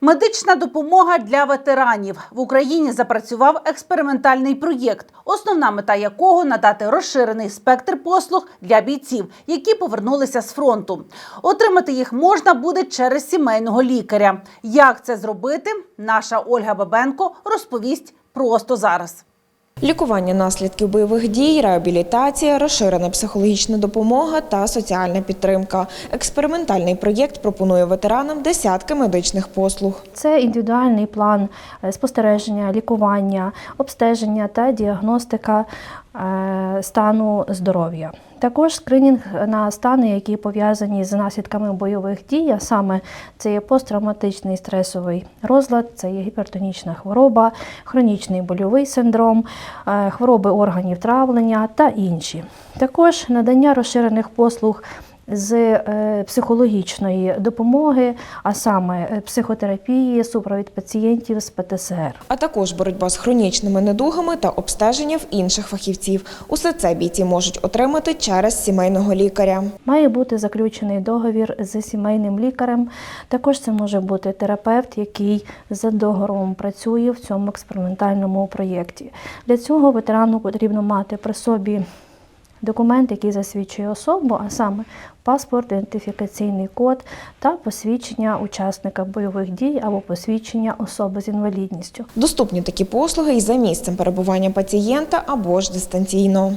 Медична допомога для ветеранів в Україні запрацював експериментальний проєкт, основна мета якого надати розширений спектр послуг для бійців, які повернулися з фронту. Отримати їх можна буде через сімейного лікаря. Як це зробити? Наша Ольга Бабенко розповість просто зараз. Лікування наслідків бойових дій, реабілітація, розширена психологічна допомога та соціальна підтримка. Експериментальний проєкт пропонує ветеранам десятки медичних послуг. Це індивідуальний план е, спостереження, лікування, обстеження та діагностика стану здоров'я. Також скринінг на стани, які пов'язані з наслідками бойових дій, а саме це є посттравматичний стресовий розлад, це є гіпертонічна хвороба, хронічний больовий синдром, е, хвороби органів травлення та інші. Також надання розширених послуг з е, психологічної допомоги, а саме е, психотерапії, супровід пацієнтів з ПТСР. А також боротьба з хронічними недугами та обстеження в інших фахівців. Усе це бійці можуть отримати через сімейного лікаря. Має бути заключений договір з сімейним лікарем. Також це може бути терапевт, який за договором працює в цьому експериментальному проєкті. Для цього ветерану потрібно мати при собі документ, який засвідчує особу, а саме паспорт, ідентифікаційний код та посвідчення учасника бойових дій або посвідчення особи з інвалідністю. Доступні такі послуги і за місцем перебування пацієнта або ж дистанційно.